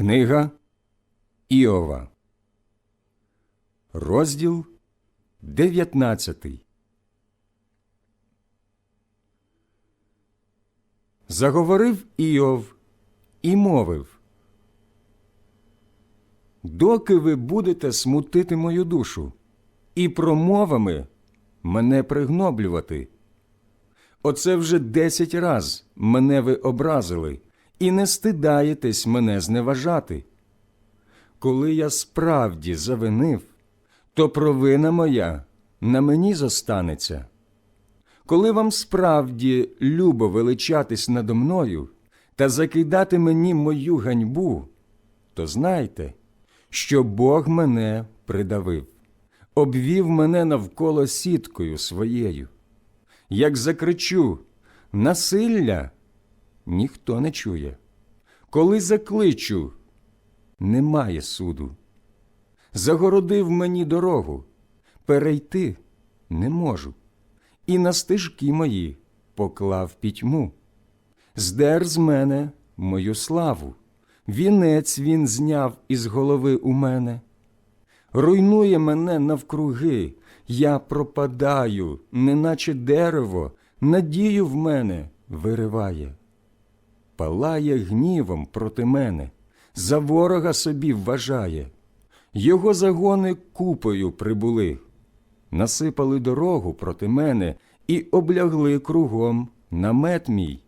Книга Іова, розділ 19 Заговорив Іов і мовив Доки ви будете смутити мою душу і промовами мене пригноблювати? Оце вже десять раз мене ви образили і не стидаєтесь мене зневажати. Коли я справді завинив, то провина моя на мені зостанеться. Коли вам справді любо величатись надо мною та закидати мені мою ганьбу, то знайте, що Бог мене придавив, обвів мене навколо сіткою своєю. Як закричу насилля, ніхто не чує. Коли закличу, немає суду. Загородив мені дорогу, перейти не можу, і на стежки мої поклав пітьму. Здер з мене мою славу, вінець він зняв із голови у мене. Руйнує мене навкруги, я пропадаю, неначе дерево, надію в мене вириває. Палає гнівом проти мене, за ворога собі вважає. Його загони купою прибули, насипали дорогу проти мене і облягли кругом намет мій.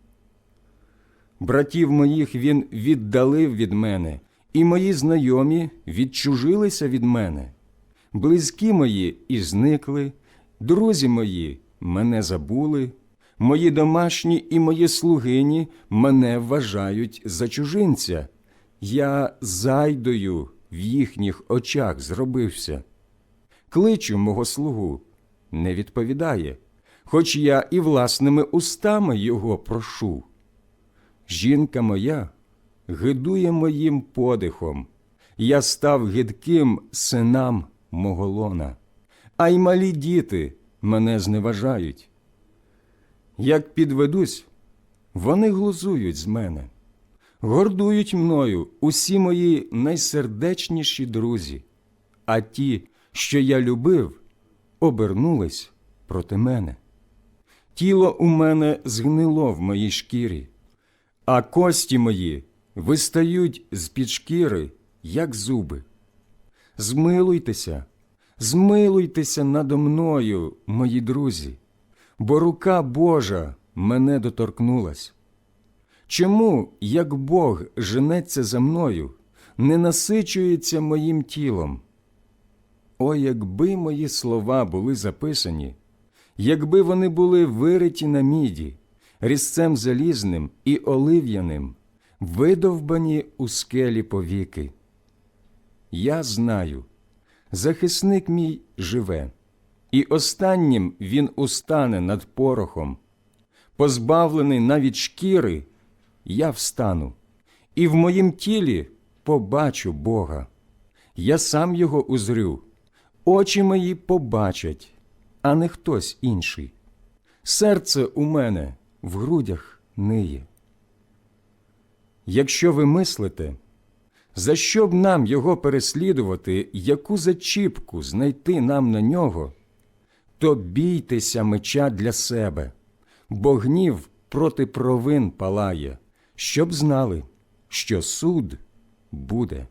Братів моїх він віддалив від мене, і мої знайомі відчужилися від мене. Близькі мої і зникли, друзі мої мене забули, мої домашні і мої слугині мене вважають за чужинця. Я зайдою в їхніх очах зробився. Кличу мого слугу, не відповідає, хоч я і власними устами його прошу. Жінка моя гидує моїм подихом, я став гидким синам мого лона, а й малі діти мене зневажають. Як підведусь, вони глузують з мене, гордують мною усі мої найсердечніші друзі, а ті, що я любив, обернулись проти мене. Тіло у мене згнило в моїй шкірі, а кості мої вистають з-під шкіри, як зуби. Змилуйтеся, змилуйтеся надо мною, мої друзі, бо рука Божа мене доторкнулась. Чому, як Бог женеться за мною, не насичується моїм тілом? О, якби мої слова були записані, якби вони були вириті на міді, різцем залізним і олив'яним, видовбані у скелі повіки. Я знаю, захисник мій живе, і останнім він устане над порохом. Позбавлений навіть шкіри, я встану, і в моїм тілі побачу Бога. Я сам його узрю, очі мої побачать, а не хтось інший. Серце у мене в грудях ниє. Якщо ви мислите, за що б нам його переслідувати, яку зачіпку знайти нам на нього, то бійтеся меча для себе, бо гнів проти провин палає, щоб знали, що суд буде.